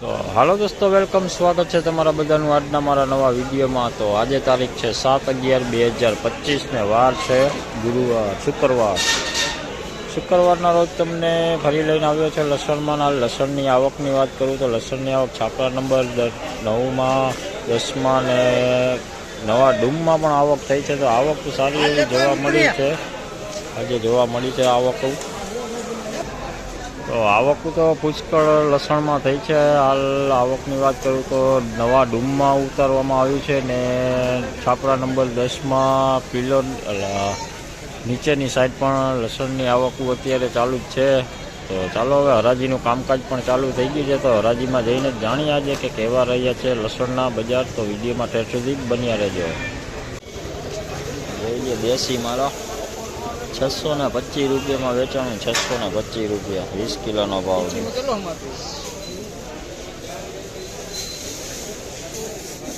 તો હાલો દોસ્તો વેલકમ સ્વાગત છે તમારા બધાનું આજના મારા નવા વિડીયોમાં. તો આજે તારીખ છે સાત અગિયાર બે હજાર પચીસને વાર છે ગુરુવાર, શુક્રવાર. શુક્રવારના રોજ તમને ફરી લઈને આવ્યો છે લસણમાં. લસણની આવકની વાત કરું તો લસણની આવક છાપરા નંબર નવમાં, દસમાં ને નવા ડૂમમાં પણ આવક થઈ છે. તો આવક સારી એવી જોવા મળી છે. આજે જોવા મળી છે આવક. તો આવક તો પુષ્કળ લસણમાં થઈ છે. હાલ આવકની વાત કરું તો નવા ડૂમમાં ઉતારવામાં આવ્યું છે ને છાપરા નંબર દસમાં પિલો નીચેની સાઈડ પણ લસણની આવક અત્યારે ચાલુ જ છે. તો ચાલો હવે હરાજીનું કામકાજ પણ ચાલુ થઈ ગયું છે. તો હરાજીમાં જઈને જાણીએ આજે કે કેવા રહ્યા છે લસણના બજાર. તો વિડીયોમાં ઠેર સુધી બન્યા રહેજો. દેશી મારો છસો ને પચીસ રૂપિયામાં વેચાણું છસો ને પચીસ રૂપિયા વીસ કિલોનો ભાવ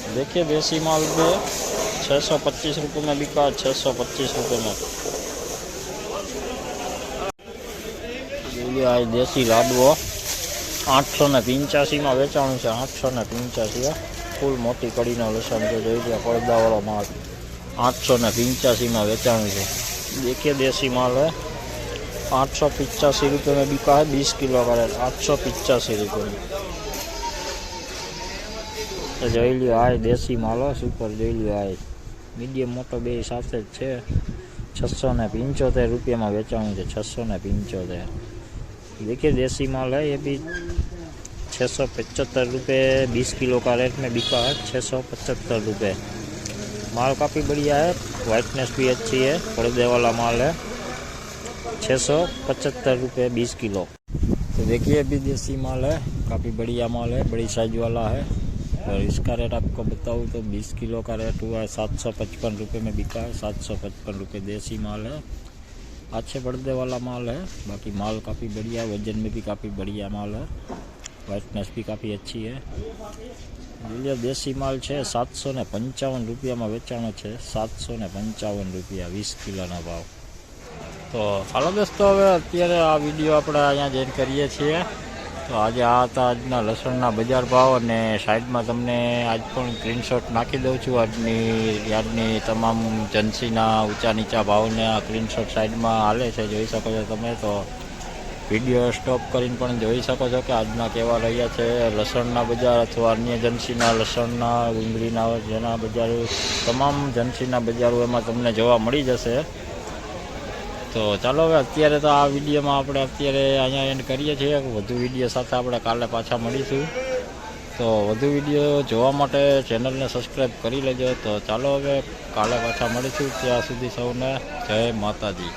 देखिए देसी माल पे छः सौ पच्चीस रुपये में बिका छः सौ पच्चीस रुपये में જોઈએ આ દેશી લાડવો આઠસો ને પંચ્યાસીમાં વેચાણું છે આઠસો ને પંચ્યાસી ફૂલ મોટી કડીનો લસણ છે જોઈ લો પડદાવાળો માલ આઠસો ને પંચ્યાસીમાં વેચાણું છે देखिए देसी माल है आठ सौ पिचासी रुपये में बिका है बीस किलो का रेट आठ सौ पिचासी रुपये में તો જોઈ લ્યો આ દેશી માલો સુપર જોઈ લ્યો આ મીડિયમ મોટો બે સાથે જ છે છસો ને પંચોતેર રૂપિયામાં વેચાણું છે છસો ને પંચોતેર देखिए देसी माल है ये भी छः सौ पचहत्तर रुपये बीस किलो का रेट में बिका है छः सौ पचहत्तर रुपये माल काफ़ी बढ़िया है वाइटनेस भी अच्छी है पर्दे वाला माल है। छः सौ पचहत्तर रुपये बीस किलो। तो देखिए, अभी देसी माल है, काफ़ी बढ़िया माल है, बड़ी साइज़ वाला है। और इसका रेट आपको बताऊँ तो बीस किलो का रेट हुआ है, सात सौ पचपन रुपये में बिका है, सात सौ पचपन रुपये देसी माल है। अच्छे पर्दे वाला माल है, बाकी माल काफ़ी बढ़िया, वज़न में भी काफ़ी बढ़िया माल है। वाइटनेस भी काफ़ी अच्छी है। લીલિયા દેશી માલ છે સાતસો ને પંચાવન રૂપિયામાં વેચાણો છે સાતસો ને પંચાવન રૂપિયા, વીસ કિલોના ભાવ. તો હાલો દોસ્તો, હવે અત્યારે આ વીડિયો આપણે અહીંયા જઈને કરીએ છીએ. તો આજે આ હતા આજના લસણના બજાર ભાવ અને સાઈડમાં તમને આજ પણ સ્ક્રીનશોટ નાખી દઉં છું. આજની યાર્ડની તમામ જન્સીના ઊંચા નીચા ભાવને આ સ્ક્રીનશોટ સાઈડમાં હાલે છે, જોઈ શકો છો તમે. તો વીડિયો સ્ટોપ કરીને પણ જોઈ શકો છો કે આજના કેવા રહ્યા છે. લસણના બજાર અથવા અન્ય જનસીના લસણના ડુંગળીના જેના બજારો, તમામ જનસીના બજારો એમાં તમને જોવા મળી જશે. તો ચાલો હવે અત્યારે તો આ વિડીયોમાં આપણે અત્યારે અહીંયા એન્ડ કરીએ છીએ. વધુ વીડિયો સાથે આપણે કાલે પાછા મળીશું. તો વધુ વીડિયો જોવા માટે ચેનલને સબસ્ક્રાઈબ કરી લેજો. તો ચાલો હવે કાલે પાછા મળીશું. ત્યાં સુધી સૌને જય માતાજી.